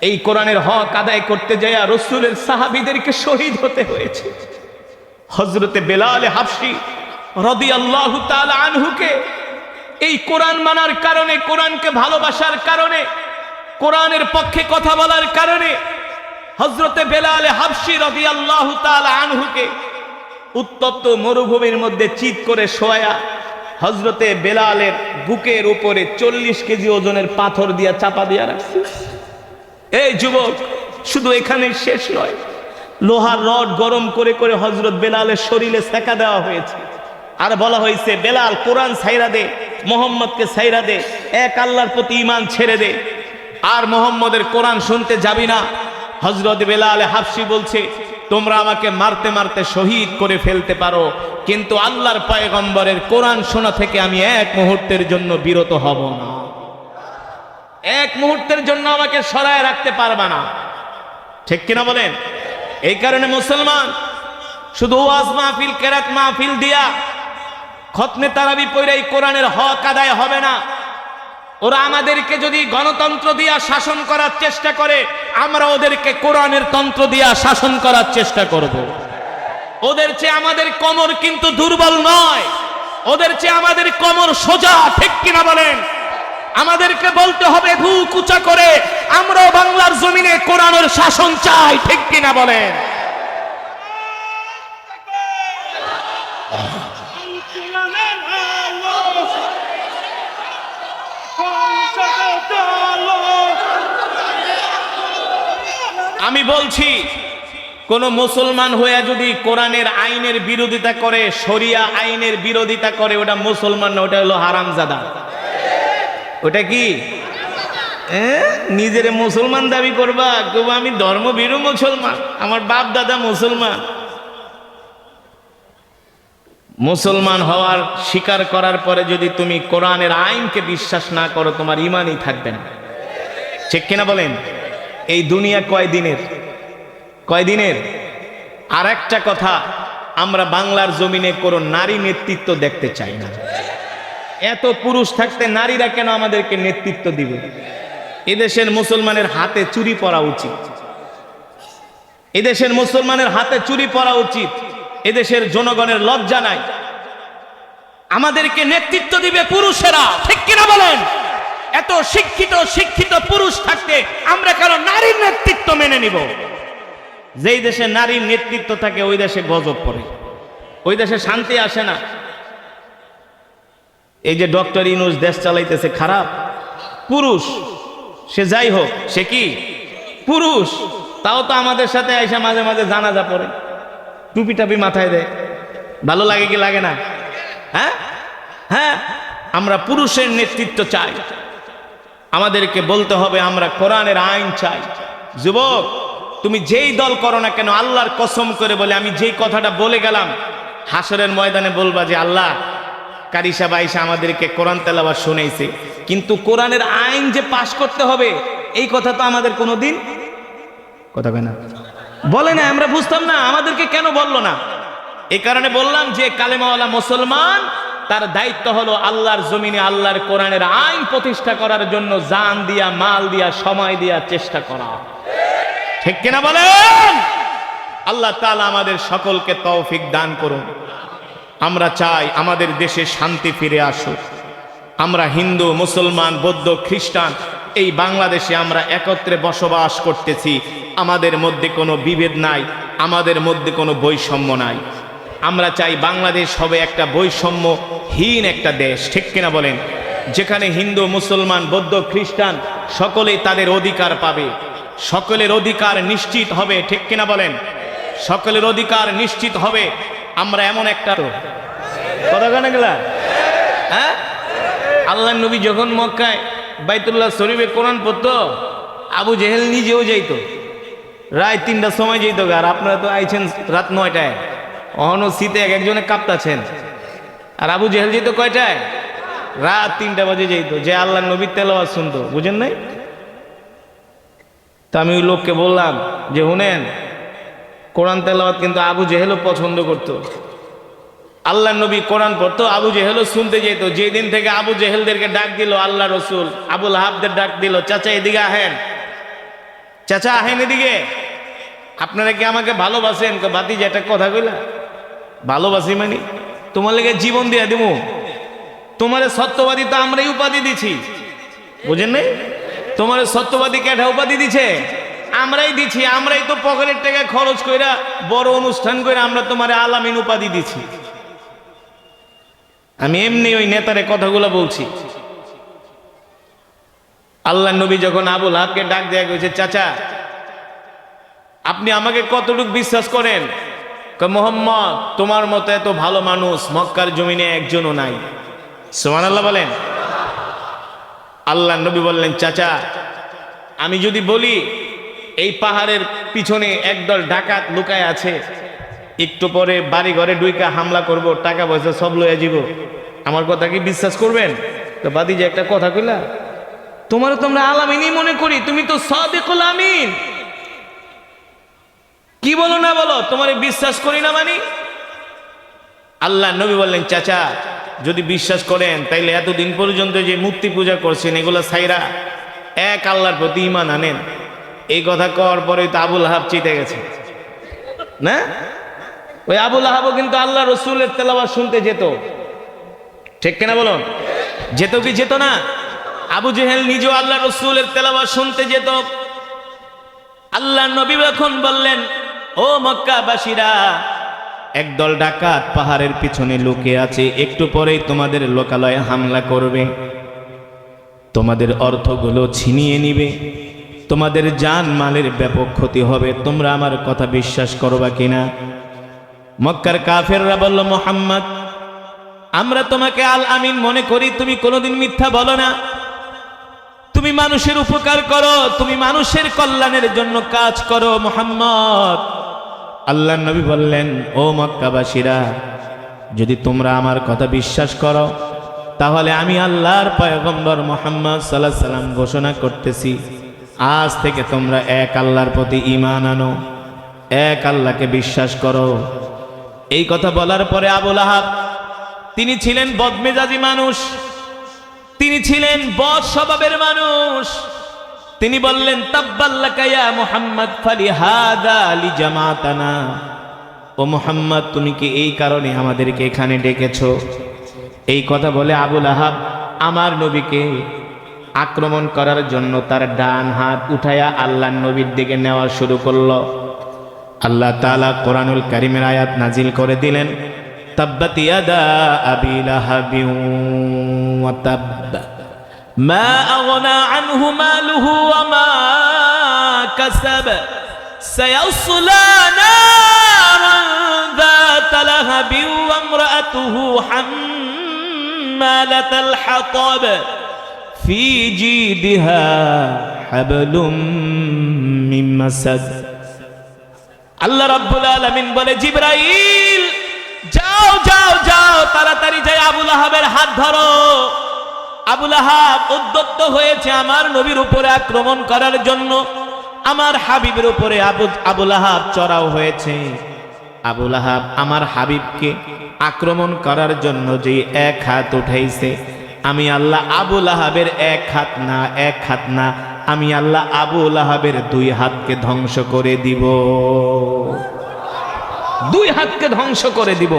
এই কোরআনের হক আদায় করতে যায় রসুলের সাহাবিদেরকে শহীদ হতে হয়েছে। হজরতে বেলালে হাফসি রদি আল্লাহ আনহুকে এই কোরআন মানার কারণে, কোরআনকে ভালোবাসার কারণে, কোরআনের পক্ষে কথা বলার কারণে হজরতে বেলালে হাফসি রদি আল্লাহ আনহুকে উত্তপ্ত মরুভূমির মধ্যে চিত করে শোয়া হজরতে বেলালের বুকের উপরে চল্লিশ কেজি ওজনের পাথর দিয়া চাপা দিয়া রাখছে। এই যুবক, শুধু এখানে শেষ নয়, লোহার রড গরম করে করে হজরত বেলালের শরীরে সেকা দেওয়া হয়েছে। আর বলা হয়েছে, বেলাল, কোরআন সাইরা দে, মোহাম্মদকে সাইরা দে, এক আল্লাহর প্রতি ইমান ছেড়ে দে। আর মোহাম্মদের কোরআন শুনতে যাবি না। হজরত বেলাল হাফসি বলছে, তোমরা আমাকে মারতে মারতে শহীদ করে ফেলতে পারো, কিন্তু আল্লাহর পয়গম্বরের কোরআন শোনা থেকে আমি এক মুহূর্তের জন্য বিরত হব না। এক মুহূর্তের জন্য আমাকে সরায় রাখতে পারবা না। ঠিক কিনা বলেন? এই কারণে মুসলমান, শুধু ওয়াজ মাহফিল, কেরাত মাহফিল দিয়া খতনে তারাবি পইরা কোরআনের হক আদায় হবে না। ওরা আমাদেরকে যদি গণতন্ত্র দিয়া শাসন করার চেষ্টা করে, আমরা ওদেরকে কোরআনের তন্ত্র দিয়া শাসন করার চেষ্টা করব। ওদের চেয়ে আমাদের কমর কিন্তু দুর্বল নয়। ওদের চেয়ে আমাদের কমর সোজা, ঠিক কিনা বলেন? আমাদেরকে বলতে হবে, ভু কুচা করে। আমরাও বাংলার জমিনে কোরআনের শাসন চাই, ঠিক কিনা বলেন? আমি বলছি, কোন মুসলমান হয়ে যদি কোরআনের আইনের বিরোধিতা করে, শরিয়া আইনের বিরোধিতা করে, ওটা মুসলমান না, ওটা হলো হারামজাদা। ওটা কি? নিজের মুসলমান দাবি করবা? কেউ আমি ধর্মভীরু মুসলমান, আমার বাপ দাদা মুসলমান। মুসলমান হওয়ার স্বীকার করার পরে যদি তুমি কোরআনের আইনকে বিশ্বাস না করো, তোমার ইমানই থাকবে না। ঠিক কিনা বলেন? এই দুনিয়া কয় দিনের কয় দিনের আর একটা কথা, আমরা বাংলার জমিনে কোনো নারী নেতৃত্ব দেখতে চাই না। এত পুরুষ থাকতে নারীরা কেন আমাদেরকে নেতৃত্ব দিবে? এদেশের মুসলমানের হাতে চুরি পরা উচিত। এদেশের মুসলমানের হাতে চুরি পরা উচিত। এদেশের জনগণের লজ্জা নাই। আমাদেরকে নেতৃত্ব দিবে পুরুষেরা, ঠিক কিনা বলেন? এত শিক্ষিত শিক্ষিত পুরুষ থাকতে আমরা কেন নারীর নেতৃত্ব মেনে নিব? যেই দেশে নারীর নেতৃত্ব থাকে, ওই দেশে গজব পড়ে। ওই দেশে শান্তি আসে না। এই যে ডক্টর ইনুস দেশ চালাইতেছে, খারাপ? পুরুষ। সে যাই হোক, সে কি? পুরুষ। তাও তো আমাদের সাথে আইসা মাঝে মাঝে জানাজা পড়ে। টুপি টাপি মাথায় দেয়। ভালো লাগে কি লাগে না? হ্যাঁ? হ্যাঁ? আমরা পুরুষের নেতৃত্ব চাই। আমাদেরকে বলতে হবে, আমরা কোরআনের আইন চাই। যুবক, তুমি যেই দল করো না কেন, আল্লাহর কসম করে বলে, আমি যেই কথাটা বলে গেলাম হাসরের ময়দানে বলবা যে, আল্লাহ কারিসা বাইসা আমাদেরকে কোরআন তেলাবার শুনেছে কিন্তু কোরআনের আইন যে পাশ করতে হবে, এই কথা তো আমাদের কোনো দিন কথা কয় না। বলে না, আমরা বুঝতাম না, আমাদেরকে কেন বলল না? এই কারণে বললাম যে কালেমাওয়ালা মুসলমান, তার দায়িত্ব হলো আল্লাহর জমিনে আল্লাহর কোরআনের আইন প্রতিষ্ঠা করার জন্য জান দিয়া, মাল দিয়া, সময় দিয়া চেষ্টা করা। ঠিক কিনা বলেন? আল্লাহ তালা আমাদের সকলকে তৌফিক দান করুন। আমরা চাই আমাদের দেশে শান্তি ফিরে আসুক। আমরা হিন্দু, মুসলমান, বৌদ্ধ, খ্রিস্টান, এই বাংলাদেশে আমরা একত্রে বসবাস করতেছি। আমাদের মধ্যে কোনো বিভেদ নাই, আমাদের মধ্যে কোনো বৈষম্য নাই। আমরা চাই বাংলাদেশ হবে একটা বৈষম্যহীন একটা দেশ, ঠিক কিনা বলেন? যেখানে হিন্দু, মুসলমান, বৌদ্ধ, খ্রিস্টান সকলেই তাদের অধিকার পাবে। সকলের অধিকার নিশ্চিত হবে, ঠিক কিনা বলেন? সকলের অধিকার নিশ্চিত হবে আমরা এমন একটা কথা কেন গেলা হ্যাঁ? আল্লাহ নবী যখন মক্কায় বাইতুল্লাহ শরীফে কোরআন পড়তো, আবু জেহেল নিজেও যাইতো। রায় তিনটার সময় যেত আর আপনারা তো আইছেন রাত নয়টায়। অহনো শীতে এক একজনে কাঁপতাছেন। আর আবু জেহেল যেত কয়টায়? রাত তিনটা বাজে যেত যে আল্লাহ নবীর তেলাওয়াজ শুনতো। বুঝেন নাই? তা আমি ওই লোককে বললাম যে শুনেন কোরআন তেলাওয়াত কিন্তু আবু জেহেলও পছন্দ করতো। আল্লাহ নবী কোরআন পড়তো, আবু জেহেলও শুনতে যেত। যেদিন থেকে আবু জেহেলদেরকে ডাক দিল, আল্লাহ রসুল, আবুল হাবদের ডাক দিল, চাচা, এদিকে আহেন। চাচা, আহেন এদিকে। আপনারা কি আমাকে ভালোবাসেন? বাতি যে একটা কথা কইলা। ভালোবাসি মানে? তোমার লেগে জীবন দিয়ে দিব তোমার সত্যবাদী তো আমরাই উপাধি দিছি। বুঝেন নাই? তোমার সত্যবাদী কেটা উপাধি দিছে? আমরাই দিছি, আমরাই তো পকেটের টাকা খরচ কইরা বড় অনুষ্ঠান করে আমরা তোমার আলামিন উপাধি দিছি। আমি এমনি ওই নেতারে কথাগুলো বলছি। আল্লাহ নবী যখন আবুল হাবকে ডাক দেয়া গেছে চাচা, আপনি আমাকে কতটুকু বিশ্বাস করেন? মোহাম্মদ, তোমার মতো এত ভালো মানুষ মক্কার জমিনে একজনও নাই। সোমান আল্লাহ বলেন। আল্লাহ নবী বললেন, চাচা, আমি যদি বলি এই পাহাড়ের পিছনে একদল ডাকাত লুকায় আছে। একটু পরে বাড়ি ঘরে ডুইকা হামলা করব, টাকা পয়সা সব লইয়া যাব আমার কথা কি বিশ্বাস করবেন? তো বাদি যে একটা কথা কইলা তোমার তোমরা আলামিনই মনে করি, তুমি তো সাদিকুল আমিন। কি বলো না বলো, তোমার বিশ্বাস করি না মানি? আল্লাহ নবী বললেন, চাচা, যদি বিশ্বাস করেন, তাইলে এতদিন পর্যন্ত যে মূর্তি পূজা করছেন, এগুলো সাইরা এক আল্লাহর প্রতি ইমান আনেন। এই কথা কওয়ার পরে তো আবুল হাব চিতে গেছে। না? ওই আবুল আহাবও কিন্তু আল্লাহ রসুলের তেলাওয়াত শুনতে যেত। ঠিক কিনা বলুন? যেত কি যেত না? আবু জেহেল নিজেও আল্লাহ রসুলের তেলাওয়াত শুনতে যেত। আল্লাহ নবী এখন বললেন, ও মক্কাবাসীরা, একদল ডাকাত পাহাড়ের পিছনে লুকে আছে, একটু পরেই তোমাদের লোকালয়ে হামলা করবে। তোমাদের অর্থগুলো ছিনিয়ে নিবে। তোমাদের জান মালের ব্যাপক ক্ষতি হবে। তোমরা আমার কথা বিশ্বাস করবা কিনা? মক্কার কাফেররা বলল, মোহাম্মদ, আমরা তোমাকে আল আমিন মনে করি, তুমি কোনোদিন মিথ্যা বলো না। তুমি মানুষের উপকার করো, তুমি মানুষের কল্যাণের জন্য কাজ করো, মোহাম্মদ। আল্লাহ নবী বললেন, ও মক্কাবাসীরা, যদি তোমরা আমার কথা বিশ্বাস করো, তাহলে আমি আল্লাহর পয়গম্বর মোহাম্মদ সাল্লাহ সাল্লাম ঘোষণা করতেছি। আজ থেকে তোমরা এক আল্লাহর প্রতি ইমান আনো। এক আল্লাহকে বিশ্বাস করো। এই কথা বলার পরে আবুল আহাব তিনি ছিলেন বদমেজাজি মানুষ। তিনি ছিলেন বদ স্বভাবের মানুষ। তিনি বললেন তাব্বাল্লাকায়া মোহাম্মদ ফালি হাদা আলি জামাতানা। ও মোহাম্মদ, তুমি কি এই কারণে আমাদেরকে এখানে ডেকেছো? এই কথা বলে আবুল আহাব আমার নবীকে আক্রমণ করার জন্য তার ডান হাত উঠায়া আল্লাহ নবীর দিকে নেওয়া শুরু করলো আল্লাহ তাআলা কোরআনুল কারিমের আয়াত নাজিল করে দিলেন তাব্বাত ইয়াদা আবি লাহাবিন ওয়া তাব্ব মা আগনা আনহু মালুহু ওয়া মা কাসাব سيصلى نارا ذات لهب وامرأته حمالة الحطب في جيدها حبل من مسد আল্লাহ রাব্বুল আলামিন বলে জিব্রাইল যাও যাও যাও তাড়াতাড়ি যাই আবুল আহাবের হাত ধরো আবুল আহাব উদ্যত্ত হয়েছে আমার নবীর উপরে আক্রমণ করার জন্য আমার হাবিবের উপরে আবু আবুল আহাব চড়াও হয়েছে আবুল আহাব আমার হাবিবকে আক্রমণ করার জন্য যে এক হাত উঠাইছে আমি আল্লাহ আবুল আহাবের এক হাত না, এক হাত না, আমি আল্লাহ আবুল আহাবের দুই হাতকে ধ্বংস করে দিব। দুই হাতকে ধ্বংস করে দিব।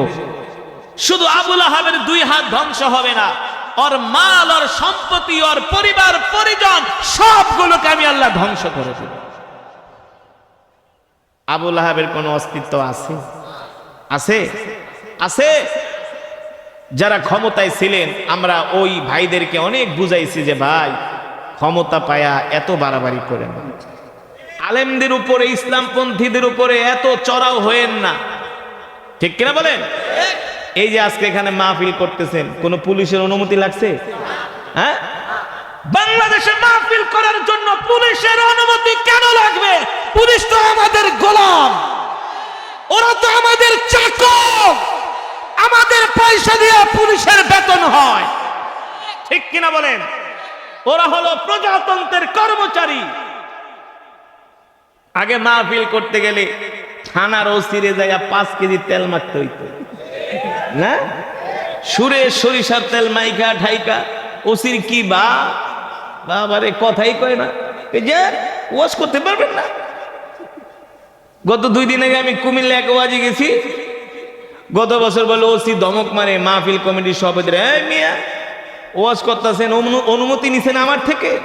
শুধু আবুল আহাবের দুই হাত ধ্বংস হবে না, ওর মাল, ওর সম্পত্তি, ওর পরিবার, পরিজন, সবগুলোকে আমি আল্লাহ ধ্বংস করে দিব। আবুল আহাবের কোনো অস্তিত্ব আছে? আছে? আছে? যারা ক্ষমতায় ছিলেন, আমরা ওই ভাইদেরকে অনেক বুঝাইছি যে, ভাই, ক্ষমতা পায়া এত বাড়াবাড়ি করেন না। আলেমদের উপরে, ইসলামপন্থীদের উপরে এত চড়াও হয়েন না। ঠিক কিনা বলেন? এই যে আজকে এখানে মাহফিল করতেছেন, কোন পুলিশের অনুমতি লাগছে? হ্যাঁ? বাংলাদেশে মাহফিল করার জন্য পুলিশের অনুমতি কেন লাগবে? পুলিশ তো আমাদের গোলাম। ওরা তো আমাদের চাকর। আমাদের পয়সা দিয়ে পুলিশের বেতন হয়। ঠিক কিনা বলেন? ওরা হলো প্রজাতন্ত্রের কর্মচারী। আগে মাহফিল করতে গেলে থানার ওসিরে জায়গা পাঁচ কেজি তেল মারতে হইতো। না? সুরে সরিষার তেল মাইকা ঠাইকা ওসির কি বা? বাবারে, কথাই কয় না। যে, ওয়াশ করতে পারবেন না। গত দুই দিন আগে আমি কুমিল্লা এক ওয়াজে গেছি গত বছর বলে ওসি দমক মারে, মাহফিল কমিটির সভাপতিরা, এই মিয়া, ওয়াজ করতেছেন অনুমতি নিছেন আমার থেকে?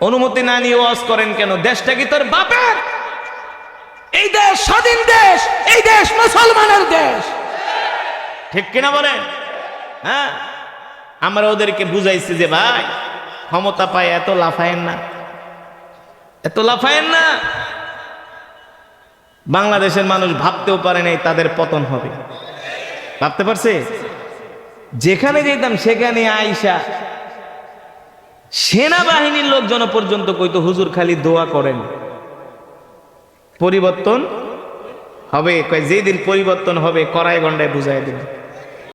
অনুমতি না নিয়ে ওয়াজ করেন কেন? দেশটা কি তোর বাপের? এই দেশ স্বাধীন দেশ, এই দেশ মুসলমানের দেশ। ঠিক কিনা বলেন? হ্যাঁ? আমরা ওদেরকে বুঝাইছি যে, ভাই, ক্ষমতা পায়, এত লাফায়েন না। এত লাফায়েন না? বাংলাদেশের মানুষ ভাবতেও পারে নাই তাদের পতন হবে। ভাবতে পারছে? যেখানে যেতাম, সেখানে আইসা সেনাবাহিনীর লোকজন পর্যন্ত কইতো, হুজুর, খালি দোয়া করেন। পরিবর্তন হবে। যেদিন পরিবর্তন হবে কড়াই গন্ডায় বুঝাই দিন